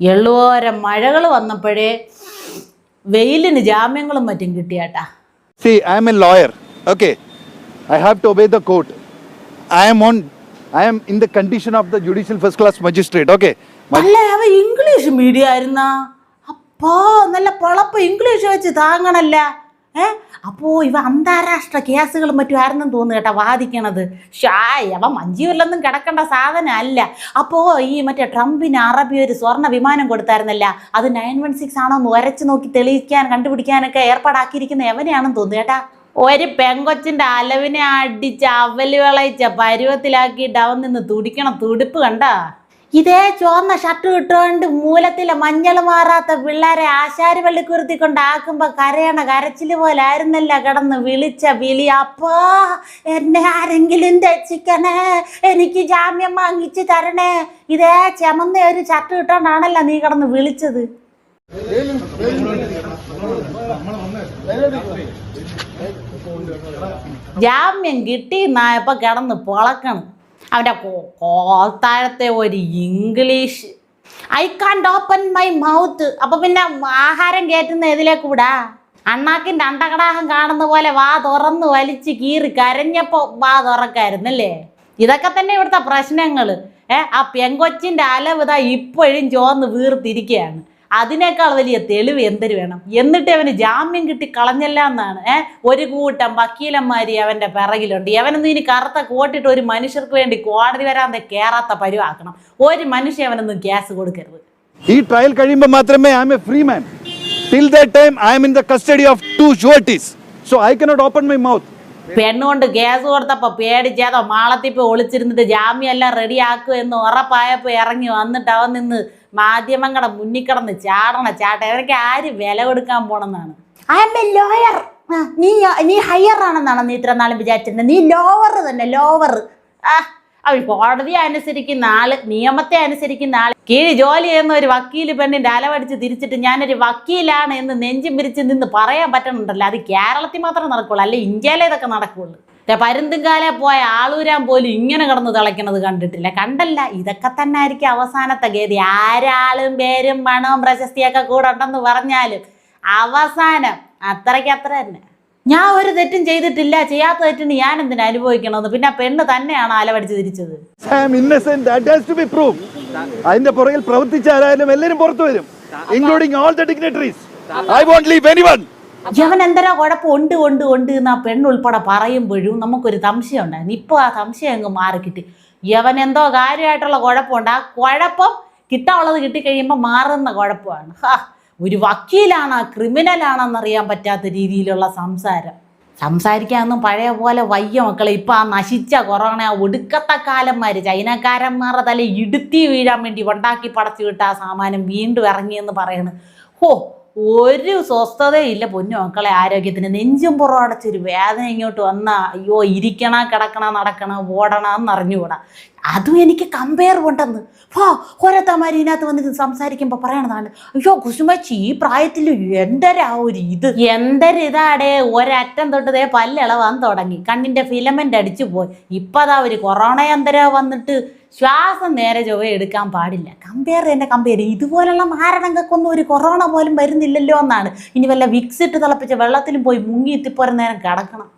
എള്ളോരം മഴകൾ വന്നപ്പോഴേ വെയിലിന് ജാമ്യങ്ങളും മറ്റും കിട്ടിയാട്ടാ See, I am a lawyer. Okay. I have to obey the court. I am on. I am in the condition of the judicial first class magistrate. Okay. Ma- അല്ല അവ English medium ആയിരുന്നാ അപ്പോ നല്ല പൊളപ്പ് English വെച്ച് താങ്ങണല്ല ഏ? അപ്പോ ഇവ അന്താരാഷ്ട്ര കേസുകളും മറ്റും ആരെന്നും തോന്നുന്നു കേട്ടാ വാദിക്കണത്. ഷായ് അവ മഞ്ജി വല്ലൊന്നും കിടക്കേണ്ട സാധനം അല്ല അപ്പോ ഈ മറ്റേ ട്രംപിന് അറബി ഒരു സ്വർണ വിമാനം കൊടുത്തായിരുന്നല്ല അത് നയൻ വൺ സിക്സ് ആണോ എന്ന് നോക്കി തെളിയിക്കാൻ കണ്ടുപിടിക്കാനൊക്കെ ഏർപ്പാടാക്കിയിരിക്കുന്ന എവനെയാണെന്ന് തോന്നുന്നു കേട്ടാ? ഒരു പെങ്കൊച്ചിന്റെ അലവിനെ അടിച്ച് അവൽ വിളയിച്ച പരുവത്തിലാക്കിയിട്ട് അവൻ നിന്ന് തുടിക്കണം തുടിപ്പ് കണ്ടാ? ഇതേ ചുവന്ന ഷർട്ട് ഇട്ടുകൊണ്ട് മൂലത്തിലെ മഞ്ഞൾ മാറാത്ത പിള്ളേരെ ആശാരി വെള്ളിക്കുരുത്തി കൊണ്ടാക്കുമ്പോൾ കരയണ കരച്ചിൽ പോലെ ആയിരുന്നല്ല കിടന്ന് വിളിച്ച വിളി. അപ്പാ എന്നെ ആരെങ്കിലും രക്ഷിക്കണേ എനിക്ക് ജാമ്യം വാങ്ങിച്ചു തരണേ. ഇതേ ചെമന്ന ഒരു ഷർട്ട് ഇട്ടോണ്ടാണല്ലോ നീ കിടന്ന് വിളിച്ചത്. ജാമ്യം കിട്ടി നായപ്പോ കിടന്ന് പൊളക്കണം. അവന്റെ കോ- കോത്താഴത്തെ ഒരു English. I can't open my mouth അപ്പൊ പിന്നെ ആഹാരം കയറ്റുന്ന ഇതിലേക്ക് വിടാ? അണ്ണാക്കിന്റെ അണ്ടകടാഹം കാണുന്ന പോലെ വാ തുറന്ന് വലിച്ച് കീറി കരഞ്ഞപ്പോ വാ തുറക്കായിരുന്നല്ലേ? ഇതൊക്കെ തന്നെ ഇവിടുത്തെ പ്രശ്നങ്ങൾ ഏ ആ പെങ്കൊച്ചിന്റെ അലവ് ഇതാ ഇപ്പോഴും ചോന്ന് വീർത്തിരിക്കുകയാണ്. അതിനേക്കാൾ വലിയ തെളിവ് എന്തൊരു വേണം? എന്നിട്ട് അവന് ജാമ്യം കിട്ടി കളഞ്ഞല്ല എന്നാണ്. ഏഹ് ഒരു കൂട്ടം വക്കീലന്മാര് അവന്റെ പിറകിലുണ്ട്. അവനൊന്നും ഇനി കറുത്ത കോട്ടിട്ട് ഒരു മനുഷ്യർക്ക് വേണ്ടി കോടതി വരാതെ കേറാത്ത പരിവാക്കണം. ഒരു മനുഷ്യ അവനൊന്നും ഗ്യാസ് കൊടുക്കരുത്. ഈ ട്രയൽ കഴിയുമ്പോൾ മാത്രമേ I'm a free man till that time I'm in the custody of two shorties so I cannot open my mouth പെണ്ണുകൊണ്ട് gas കൊടുത്തപ്പോ പേടിച്ചേതോ മാളത്തിപ്പോ ഒളിച്ചിരുന്നിട്ട് ജാമ്യം എല്ലാം റെഡിയാക്കുമെന്ന് ഉറപ്പായപ്പോ ഇറങ്ങി വന്നിട്ട് അവൻ നിന്ന് മാധ്യമങ്ങളുടെ മുന്നിൽ കിടന്ന് ചാടണ ചാട്ട. ഇവരൊക്കെ ആര് വില കൊടുക്കാൻ പോണെന്നാണ്? ഐ എം എ ലോയർ നീ നീ ഹയർ ആണെന്നാണ് നീ ഇത്ര നാളും വിചാരിച്ചിരുന്നത് നീ ലോവർ തന്നെ ലോവർ ആ അവൻ കോടതി അനുസരിക്കുന്ന ആൾ നിയമത്തെ അനുസരിക്കുന്ന ആൾ. കീഴ് ജോലി ചെയ്യുന്ന ഒരു വക്കീൽ പെണ്ണിന്റെ അലവടിച്ച് തിരിച്ചിട്ട് ഞാനൊരു വക്കീലാണ് എന്ന് നെഞ്ചും പിരിച്ച് നിന്ന് പറയാൻ പറ്റണുണ്ടല്ലോ. അത് കേരളത്തിൽ മാത്രമേ നടക്കുള്ളൂ അല്ലെ? ഇന്ത്യയിലേതൊക്കെ നടക്കുള്ളൂ. പരുന്തുംകാലെ പോയ ആളൂരാൻ പോലും ഇങ്ങനെ കിടന്ന് തിളയ്ക്കണത് കണ്ടിട്ടില്ല. കണ്ടല്ല ഇതൊക്കെ തന്നെ ആയിരിക്കും അവസാനത്തെ ഗതി. ആരാളും പേരും പണവും പ്രശസ്തിയൊക്കെ കൂടെ ഉണ്ടെന്ന് പറഞ്ഞാലും അവസാനം അത്രയ്ക്ക് അത്ര തന്നെ. ഞാൻ ഒരു തെറ്റും ചെയ്തിട്ടില്ല ചെയ്യാത്ത തെറ്റിന് ഞാൻ എന്തിനു അനുഭവിക്കണമെന്ന് പിന്നെ പെണ്ണ് തന്നെയാണ് അലവടിച്ച് തിരിച്ചത്? അതിന്റെ പുറകിൽ പ്രവർത്തിച്ച എല്ലാവരും പുറത്തു വരും including all the dignitaries I won't leave anyone അവൻ എന്തരാ കുഴപ്പം? ഉണ്ട് ഉണ്ട് ഉണ്ട് എന്ന് ആ പെണ്ണുൾപ്പെടെ പറയുമ്പോഴും നമുക്കൊരു സംശയം ഉണ്ടായിരുന്നു. ഇപ്പോൾ ആ സംശയം അങ്ങ് മാറിക്കിട്ടി. യവൻ എന്തോ കാര്യമായിട്ടുള്ള കുഴപ്പമുണ്ട്. ആ കുഴപ്പം കിട്ടാനുള്ളത് കിട്ടിക്കഴിയുമ്പോൾ മാറുന്ന കുഴപ്പമാണ്. ഹാ ഒരു ആ ക്രിമിനലാണെന്നറിയാൻ പറ്റാത്ത രീതിയിലുള്ള സംസാരം. സംസാരിക്കാനൊന്നും പഴയ പോലെ വയ്യ മക്കളെ. ഇപ്പം ആ നശിച്ച കൊറോണ ആ ഒടുക്കത്തെ കാലന്മാർ ചൈനക്കാരന്മാരുടെ തല ഇടുത്തി വീഴാൻ വേണ്ടി ഉണ്ടാക്കി പടച്ചു വിട്ട ആ സാമാനം വീണ്ടും ഇറങ്ങിയെന്ന് പറയണ്. ഹോ ഒരു സ്വസ്ഥതയില്ല പൊന്നു മക്കളെ ആരോഗ്യത്തിന്. നെഞ്ചും പുറം അടച്ചൊരു വേദന ഇങ്ങോട്ട് വന്നാൽ അയ്യോ ഇരിക്കണ കിടക്കണ നടക്കണ ഓടണം എന്നറിഞ്ഞുകൂടാ. അതും എനിക്ക് കമ്പയർ ഉണ്ടെന്ന്. ഹോ ഓരോരുത്തമാര് ഇതിനകത്ത് വന്നിട്ട് സംസാരിക്കുമ്പോൾ പറയണതാണ് അയ്യോ കുസുമച്ചി ഈ പ്രായത്തിൽ എന്തരാ ഒരു ഇത്? എന്തരിതാടേ ഒരറ്റം തൊട്ടതേ പല്ലിളവാൻ തുടങ്ങി. കണ്ണിന്റെ ഫിലമെന്റ് അടിച്ചു പോയി. ഇപ്പതാ ഒരു കൊറോണ എന്തരാ വന്നിട്ട് ശ്വാസം നേരെ ചൊവ്വ എടുക്കാൻ പാടില്ല. കമ്പയർ തന്നെ കമ്പയർ ഇതുപോലുള്ള മാരണങ്ങൾക്കൊന്നും ഒരു കൊറോണ പോലും വരുന്നില്ലല്ലോ എന്നാണ്. ഇനി വല്ല വിക്സിട്ട് തിളപ്പിച്ച വെള്ളത്തിലും പോയി മുങ്ങി എത്തിപ്പോരുന്ന നേരം കിടക്കണം.